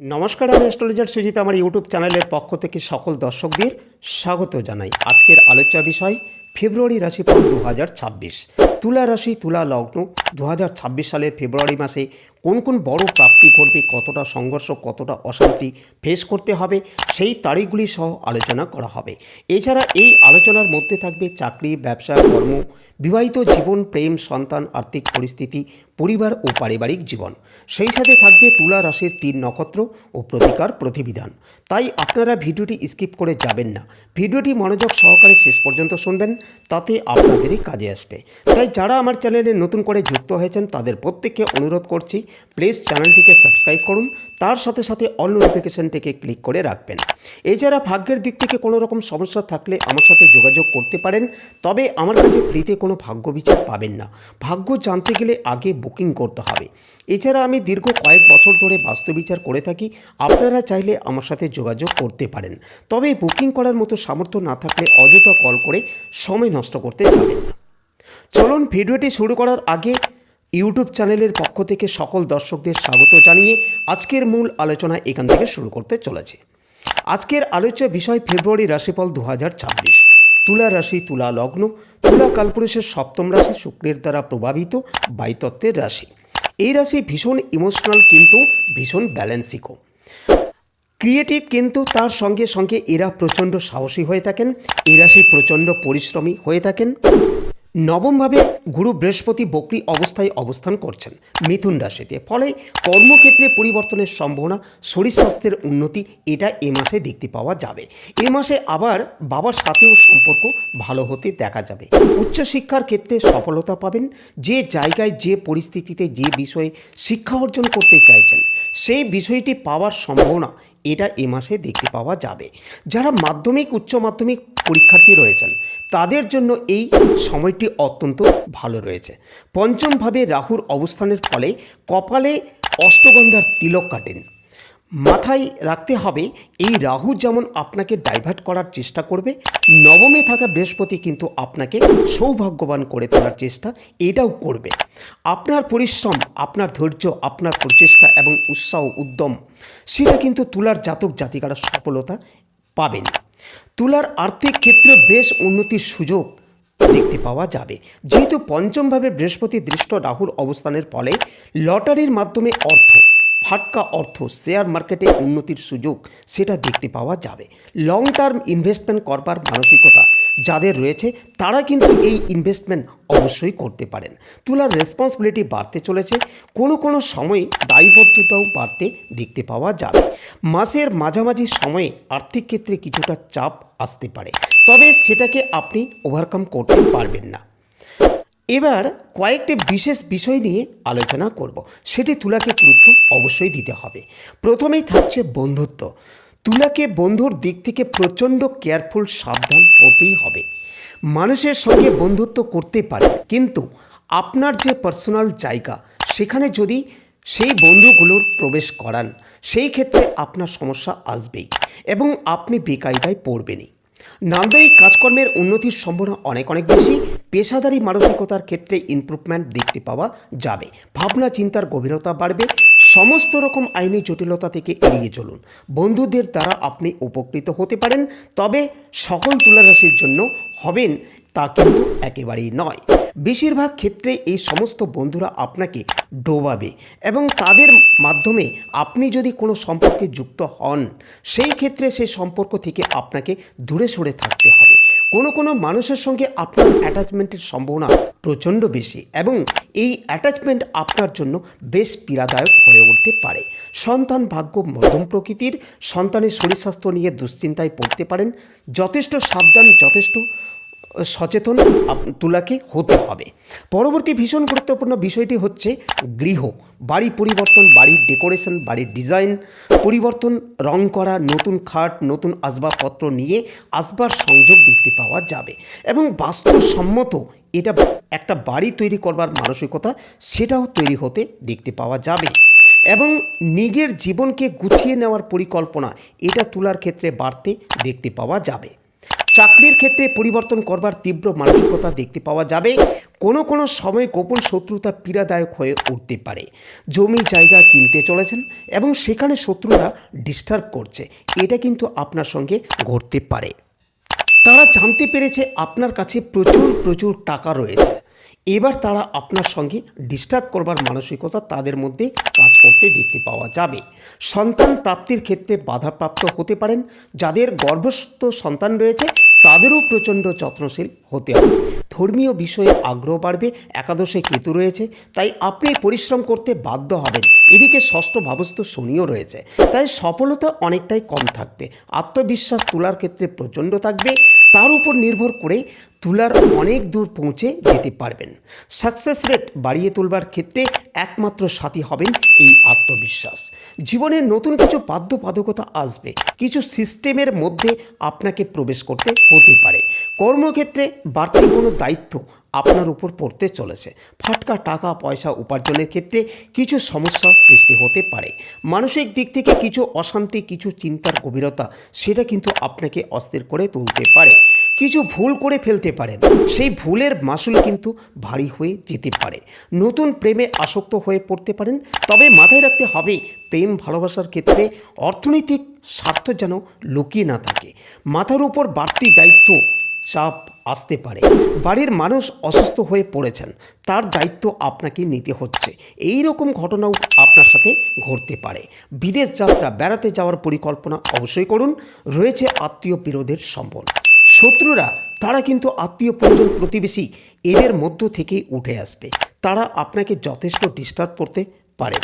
নমস্কার, আমি অ্যাস্ট্রোলজার সুজিত। আমার ইউটিউব চ্যানেলের পক্ষ থেকে সকল দর্শকদের স্বাগত জানাই। আজকের আলোচ্য বিষয় ফেব্রুয়ারি রাশিফল দু হাজার ছাব্বিশ। তুলা রাশি, তুলা লগ্ন দু হাজার ছাব্বিশ সালের ফেব্রুয়ারি মাসে কোন কোন বড় প্রাপ্তি ঘটবে, কতটা সংঘর্ষ, কতটা অশান্তি ফেস করতে হবে, সেই তারিখগুলি সহ আলোচনা করা হবে। এছাড়া এই আলোচনার মধ্যে থাকবে চাকরি, ব্যবসা, কর্ম, বিবাহিত জীবন, প্রেম, সন্তান, আর্থিক পরিস্থিতি, পরিবার ও পারিবারিক জীবন। সেই সাথে থাকবে তুলা রাশির তিন নক্ষত্র ও প্রতিকার প্রতিবিধান। তাই আপনারা ভিডিওটি স্কিপ করে যাবেন না। ভিডিওটি মনোযোগ সহকারে শেষ পর্যন্ত শুনবেন। তাতে আপনাদেরই কাজে আসবে। তাই যারা আমার চ্যানেলে নতুন করে যুক্ত হয়েছেন, তাদের প্রত্যেককে অনুরোধ করছি, প্লিজ চ্যানেলটিকে সাবস্ক্রাইব করুন, তার সাথে সাথে অল নোটিফিকেশনটিকে ক্লিক করে রাখবেন। এছাড়া ভাগ্যের দিক থেকে কোনো রকম সমস্যা থাকলে আমার সাথে যোগাযোগ করতে পারেন, তবে আমার কাছে ফ্রিতে কোনো ভাগ্য বিচার পাবেন না। ভাগ্য জানতে গেলে আগে বুকিং করতে হবে। এছাড়া আমি দীর্ঘ কয়েক বছর ধরে বাস্তু বিচার করে থাকি, আপনারা চাইলে আমার সাথে যোগাযোগ করতে পারেন। তবে বুকিং করার মতো সামর্থ্য না থাকলে অযথা কল করে সময় নষ্ট করতে যাবেন না। চলুন ভিডিওটি শুরু করার আগে ইউটিউব চ্যানেলের পক্ষ থেকে সকল দর্শকদের স্বাগত জানিয়ে আজকের মূল আলোচনা এখান থেকে শুরু করতে চলেছে। আজকের আলোচ্য বিষয় ফেব্রুয়ারি রাশিফল দু হাজার ছাব্বিশ। তুলা রাশি, তুলা লগ্ন, তুলা কালপুরুষের সপ্তম রাশি, শুক্রের দ্বারা প্রভাবিত বায়ুতত্ত্বের রাশি। এই রাশি ভীষণ ইমোশনাল কিন্তু ভীষণ ব্যালেন্সিকও ক্রিয়েটিভ কিন্তু তার সঙ্গে সঙ্গে এরা প্রচণ্ড সাহসী হয়ে থাকেন, এরা সেই প্রচণ্ড পরিশ্রমী হয়ে থাকেন। নবমভাবে গুরু বৃহস্পতি বকরি অবস্থায় অবস্থান করছেন মিথুন রাশিতে। ফলে কর্মক্ষেত্রে পরিবর্তনের সম্ভাবনা, শরীর স্বাস্থ্যের উন্নতি, এটা এ মাসে দেখতে পাওয়া যাবে। এ মাসে আবার বাবার সাথেও সম্পর্ক ভালো হতে দেখা যাবে। উচ্চশিক্ষার ক্ষেত্রে সফলতা পাবেন। যে জায়গায়, যে পরিস্থিতিতে, যে বিষয়ে শিক্ষা অর্জন করতে চাইছেন, সেই বিষয়টি পাওয়ার সম্ভাবনা, এটা এ মাসে দেখতে পাওয়া যাবে। যারা মাধ্যমিক, উচ্চ মাধ্যমিক পরীক্ষার্থী রয়েছেন। তাদের জন্য এই সময়টি অত্যন্ত ভালো রয়েছে। পঞ্চমভাবে রাহুর অবস্থানের ফলে কপালে অষ্টগন্ধার তিলক কাটেন। মাথায় রাখতে হবে, এই রাহু যেমন আপনাকে ডাইভার্ট করার চেষ্টা করবে, নবমে থাকা বৃহস্পতি কিন্তু আপনাকে সৌভাগ্যবান করে তোলার চেষ্টা এটাও করবে। আপনার পরিশ্রম, আপনার ধৈর্য, আপনার প্রচেষ্টা এবং উৎসাহ, উদ্যম, সেটা কিন্তু তুলার জাতক জাতিকারা সফলতা পাবেন। তুলার আর্থিক ক্ষেত্রে বেশ উন্নতির সুযোগ দেখতে পাওয়া যাবে। যেহেতু পঞ্চমভাবে বৃহস্পতি দৃষ্ট রাহুর অবস্থানের ফলে লটারির মাধ্যমে অর্থ, ফাটকা অর্থ, শেয়ার মার্কেটে উন্নতির সুযোগ সেটা দেখতে পাওয়া যাবে। লং টার্ম ইনভেস্টমেন্ট করবার মানসিকতা যাদের রয়েছে, তারা কিন্তু এই ইনভেস্টমেন্ট অবশ্যই করতে পারেন। তুলার রেসপন্সিবিলিটি বাড়তে চলেছে, কোনো কোনো সময় দায়বদ্ধতাও বাড়তে দেখতে পাওয়া যাবে। মাসের মাঝামাঝি সময়ে আর্থিক ক্ষেত্রে কিছুটা চাপ আসতে পারে, তবে সেটাকে আপনি ওভারকাম করতে পারবেন না। এবার কয়েকটি বিশেষ বিষয় নিয়ে আলোচনা করব, সেটি তুলাকে গুরুত্ব অবশ্যই দিতে হবে। প্রথমেই থাকছে বন্ধুত্ব। তুলাকে বন্ধুর দিক থেকে প্রচণ্ড কেয়ারফুল সাবধান হতেই হবে। মানুষের সঙ্গে বন্ধুত্ব করতে পারে, কিন্তু আপনার যে পার্সোনাল জায়গা, সেখানে যদি সেই বন্ধুগুলোর প্রবেশ করান, সেই ক্ষেত্রে আপনার সমস্যা আসবেই এবং আপনি বেকায়দায় পড়বেনই। নান্দনিক কাজকর্মের উন্নতির সম্ভাবনা অনেক অনেক বেশি। পেশাদারি মানসিকতার ক্ষেত্রে ইমপ্রুভমেন্ট দেখতে পাওয়া যাবে। ভাবনা চিন্তার গভীরতা বাড়বে। সমস্ত রকম আইনি জটিলতা থেকে এড়িয়ে চলুন। বন্ধুদের দ্বারা আপনি উপকৃত হতে পারেন, তবে সকল তুলারাশির জন্য হবেন তা কিন্তু একেবারেই নয়। বেশিরভাগ ক্ষেত্রে এই সমস্ত বন্ধুরা আপনাকে ডোবাবে এবং তাদের মাধ্যমে আপনি যদি কোনো সম্পর্কে যুক্ত হন, সেই ক্ষেত্রে সেই সম্পর্ক থেকে আপনাকে দূরে সরে থাকতে হবে। কোনো কোনো মানুষের সঙ্গে আপনার অ্যাটাচমেন্টের সম্ভাবনা প্রচণ্ড বেশি এবং এই অ্যাটাচমেন্ট আপনার জন্য বেশ পীড়াদায়ক হয়ে উঠতে পারে। সন্তান ভাগ্য মধ্যম প্রকৃতির, সন্তানের শরীর স্বাস্থ্য নিয়ে দুশ্চিন্তায় পড়তে পারেন, যথেষ্ট সাবধান, যথেষ্ট সচেতন তুলাকে হতে হবে। পরবর্তী ভীষণ গুরুত্বপূর্ণ বিষয়টি হচ্ছে গৃহ। বাড়ি পরিবর্তন বাড়ির ডেকোরেশন বাড়ির ডিজাইন, পরিবর্তন, রং করা, নতুন খাট, নতুন আসবাবপত্র নিয়ে আসবার সংযোগ দেখতে পাওয়া যাবে। এবং বাস্তবসম্মত এটা একটা বাড়ি তৈরি করবার মানসিকতা সেটাও তৈরি হতে দেখতে পাওয়া যাবে। এবং নিজের জীবনকে গুছিয়ে নেওয়ার পরিকল্পনা এটা তুলার ক্ষেত্রে বাড়তে দেখতে পাওয়া যাবে। চাকরির ক্ষেত্রে পরিবর্তন করবার তীব্র মানসিকতা দেখতে পাওয়া যাবে। কোনো কোনো সময় গোপন শত্রুতা পীড়াদায়ক হয়ে উঠতে পারে। জমি, জায়গা কিনতে চলেছেন এবং সেখানে শত্রুরা ডিস্টার্ব করছে। এটা কিন্তু আপনার সঙ্গে ঘটতে পারে। তারা জানতে পেরেছে আপনার কাছে প্রচুর প্রচুর টাকা রয়েছে। এবার তারা আপনার সঙ্গে ডিস্টার্ব করবার মানসিকতা তাদের মধ্যে কাজ করতে দেখতে পাওয়া যাবে। সন্তান প্রাপ্তির ক্ষেত্রে বাধাপ্রাপ্ত হতে পারেন। যাদের গর্ভস্থ সন্তান রয়েছে তাদেরও প্রচণ্ড যত্নশীল হতে হবে। ধর্মীয় বিষয়ে আগ্রহ বাড়বে, একাদশে কেতু রয়েছে, তাই আপনি পরিশ্রম করতে বাধ্য হবেন। এদিকে ষষ্ঠ ভাবস্থ শনিও রয়েছে, তাই সফলতা অনেকটাই কম থাকবে। আত্মবিশ্বাস তোলার ক্ষেত্রে প্রচণ্ড থাকবে, তার উপর নির্ভর করে তুলার অনেক দূর পৌঁছে যেতে পারবেন। সাকসেস রেট বাড়িয়ে তোলবার ক্ষেত্রে একমাত্র সাথী হবেন এই আত্মবিশ্বাস। জীবনে নতুন কিছু বাধ্যবাধকতা আসবে, কিছু সিস্টেমের মধ্যে আপনাকে প্রবেশ করতে হতে পারে। কর্মক্ষেত্রে বাড়তি কোনো দায়িত্ব আপনার উপর পড়তে চলেছে। ফাটকা টাকা, পয়সা উপার্জনের ক্ষেত্রে কিছু সমস্যা সৃষ্টি হতে পারে। মানসিক দিক থেকে কিছু অশান্তি, কিছু চিন্তার গভীরতা, সেটা কিন্তু আপনাকে অস্থির করে তুলতে পারে। কিছু ভুল করে ফেলতে পারেন। সেই ভুলের মাসুল কিন্তু ভারী হয়ে যেতে পারে। নতুন প্রেমে আসক্ত হয়ে পড়তে পারেন। তবে মাথায় রাখতে হবে, প্রেম ভালোবাসার ক্ষেত্রে অর্থনৈতিক স্বার্থ যেন লুকিয়ে না থাকে। মাথার উপর বাড়তি দায়িত্ব চাপ আসতে পারে। বাড়ির মানুষ অসুস্থ হয়ে পড়েছেন। তার দায়িত্ব আপনাকে নিতে হচ্ছে। এই রকম ঘটনাও আপনার সাথে ঘটতে পারে। বিদেশ যাত্রা, বেড়াতে যাওয়ার পরিকল্পনা অবশ্যই করুন। রয়েছে আত্মীয় বিরোধের সম্ভাবনা শত্রুরা, তারা কিন্তু আত্মীয় পরিজন প্রতিবেশী এদের মধ্য থেকেই উঠে আসবে। তারা আপনাকে যথেষ্ট ডিস্টার্ব করতে পারে।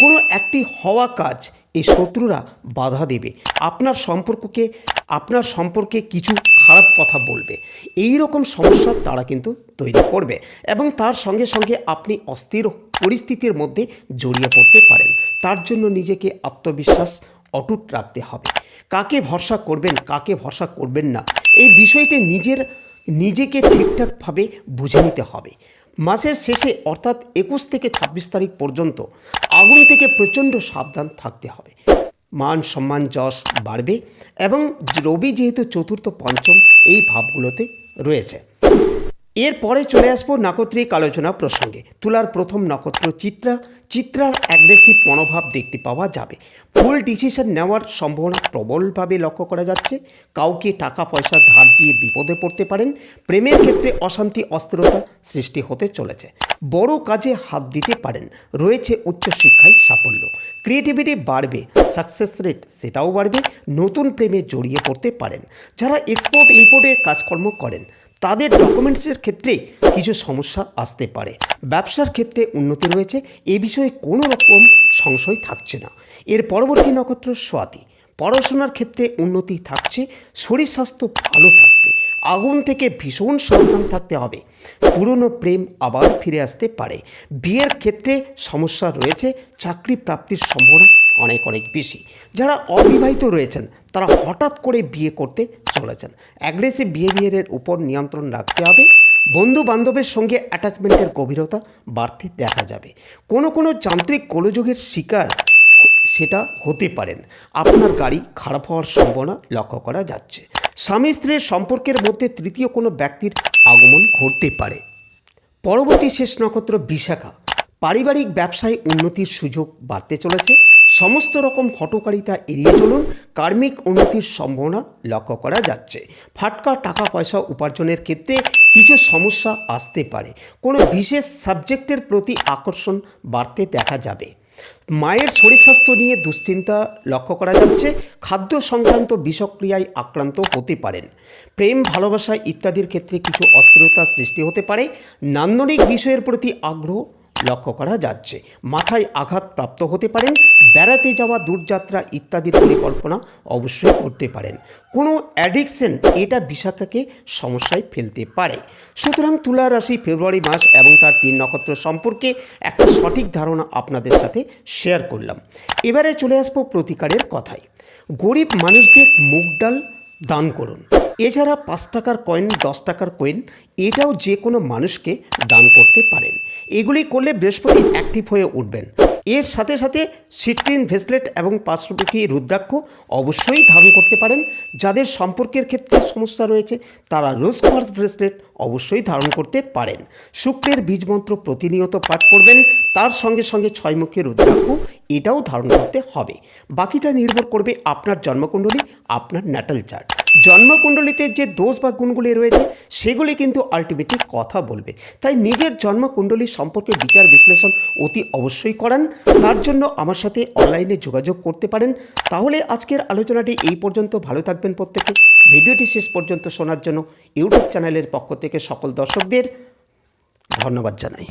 কোনো একটি হওয়া কাজ এই শত্রুরা বাধা দেবে। আপনার সম্পর্ককে, আপনার সম্পর্কে কিছু খারাপ কথা বলবে। এই রকম সমস্যা তারা কিন্তু তৈরি করবে এবং তার সঙ্গে সঙ্গে আপনি অস্থির পরিস্থিতির মধ্যে জড়িয়ে পড়তে পারেন। তার জন্য নিজেকে আত্মবিশ্বাস অটুট রাখতে হবে। কাকে ভরসা করবেন, কাকে ভরসা করবেন না এই বিষয়টি নিজের, নিজেকে ঠিকঠাকভাবে বুঝে নিতে হবে। মাসের শেষে অর্থাৎ একুশ থেকে ছাব্বিশ তারিখ পর্যন্ত আগুন থেকে প্রচণ্ড সাবধান থাকতে হবে। মান সম্মান যশ বাড়বে এবং রবি যেহেতু চতুর্থ পঞ্চম, এই ভাবগুলোতে রয়েছে। এরপরে চলে আসব নাকত্রিক আলোচনা প্রসঙ্গে। তুলার প্রথম নক্ষত্র চিত্রা, চিত্রার অ্যাগ্রেসিভ মনোভাব দেখতে পাওয়া যাবে। ভুল ডিসিশন নেওয়ার সম্ভাবনা প্রবলভাবে লক্ষ্য করা যাচ্ছে। কাউকে টাকা পয়সা ধার দিয়ে বিপদে পড়তে পারেন। প্রেমের ক্ষেত্রে অশান্তি, অস্থিরতা সৃষ্টি হতে চলেছে। বড় কাজে হাত দিতে পারেন। রয়েছে উচ্চশিক্ষায় সাফল্য। ক্রিয়েটিভিটি বাড়বে সাকসেস রেট সেটাও বাড়বে। নতুন প্রেমে জড়িয়ে পড়তে পারেন। যারা এক্সপোর্ট ইম্পোর্টের কাজকর্ম করেন তাদের ডকুমেন্টসের ক্ষেত্রে কিছু সমস্যা আসতে পারে। ব্যবসার ক্ষেত্রে উন্নতি রয়েছে, এ বিষয়ে কোনো রকম সংশয় থাকছে না। এর পরবর্তী নক্ষত্র সোয়াতি। পড়াশোনার ক্ষেত্রে উন্নতি থাকছে, শরীর স্বাস্থ্য ভালো থাকবে, আগুন থেকে ভীষণ সাবধান থাকতে হবে। পুরনো প্রেম আবার ফিরে আসতে পারে। বিয়ের ক্ষেত্রে সমস্যা রয়েছে, চাকরি প্রাপ্তির সম্ভাবনা অনেক অনেক বেশি। যারা অবিবাহিত রয়েছেন, তারা হঠাৎ করে বিয়ে করতে চলেছেন। অ্যাগ্রেসিভ বিহেভিয়ারের উপর নিয়ন্ত্রণ রাখতে হবে। বন্ধু বান্ধবের সঙ্গে অ্যাটাচমেন্টের গভীরতা বাড়তে দেখা যাবে। কোনো কোনো যান্ত্রিক গোলযোগের শিকার সেটা হতে পারেন। আপনার গাড়ি খারাপ হওয়ার সম্ভাবনা লক্ষ্য করা যাচ্ছে। স্বামী, স্ত্রীর সম্পর্কের মধ্যে তৃতীয় কোনো ব্যক্তির আগমন ঘটতে পারে। পরবর্তী শেষ নক্ষত্র বিশাখা। পারিবারিক ব্যবসায় উন্নতির সুযোগ বাড়তে চলেছে। সমস্ত রকম হটকারিতা এড়িয়ে চলুন। কার্মিক উন্নতির সম্ভাবনা লক্ষ্য করা যাচ্ছে। ফাটকা টাকা পয়সা উপার্জনের ক্ষেত্রে কিছু সমস্যা আসতে পারে। কোনো বিশেষ সাবজেক্টের প্রতি আকর্ষণ বাড়তে দেখা যাবে। মায়ের শরীর স্বাস্থ্য নিয়ে দুশ্চিন্তা লক্ষ্য করা যাচ্ছে। খাদ্য সংক্রান্ত বিষক্রিয়ায় আক্রান্ত হতে পারেন। প্রেম, ভালোবাসা ইত্যাদির ক্ষেত্রে কিছু অস্থিরতা সৃষ্টি হতে পারে। নান্দনিক বিষয়ের প্রতি আগ্রহ লক্ষ্য করা যাচ্ছে। মাথায় আঘাত প্রাপ্ত হতে পারেন। বেড়াতে যাওয়া, দূরযাত্রা ইত্যাদির পরিকল্পনা অবশ্যই করতে পারেন। কোনো অ্যাডিকশন এটা বিশাখাকে সমস্যায় ফেলতে পারে। সুতরাং তুলা রাশি ফেব্রুয়ারি মাস এবং তার তিন নক্ষত্র সম্পর্কে একটা সঠিক ধারণা আপনাদের সাথে শেয়ার করলাম। এবারে চলে আসব প্রতিকারের কথায়। গরিব মানুষদের মুগ ডাল দান করুন। এছাড়া পাঁচ টাকার কয়েন দশ টাকার কয়েন এটাও যে কোনো মানুষকে দান করতে পারেন। এগুলি করলে বৃহস্পতি অ্যাক্টিভ হয়ে উঠবেন। এর সাথে সাথে সিট্রিন ভেসলেট এবং পাঁচরূপী রুদ্রাক্ষ অবশ্যই ধারণ করতে পারেন। যাদের সম্পর্কের ক্ষেত্রে সমস্যা রয়েছে, তারা রোজ কোয়ার্স ব্রেসলেট অবশ্যই ধারণ করতে পারেন। শুক্রের বীজমন্ত্র প্রতিনিয়ত পাঠ করবেন, তার সঙ্গে সঙ্গে ছয়মুখী রুদ্রাক্ষ এটাও ধারণ করতে হবে। বাকিটা নির্ভর করবে আপনার জন্মকুণ্ডলী, আপনার ন্যাটাল চার্ট জন্মকুণ্ডলিতে যে দোষ বা গুণগুলি রয়েছে, সেগুলি কিন্তু আলটিমেটলি কথা বলবে। তাই নিজের জন্মকুণ্ডলী সম্পর্কে বিচার বিশ্লেষণ অতি অবশ্যই করান। তার জন্য আমার সাথে অনলাইনে যোগাযোগ করতে পারেন। তাহলে আজকের আলোচনাটি এই পর্যন্ত। ভালো থাকবেন প্রত্যেকে। ভিডিওটি শেষ পর্যন্ত শোনার জন্য ইউটিউব চ্যানেলের পক্ষ থেকে সকল দর্শকদের ধন্যবাদ জানাই।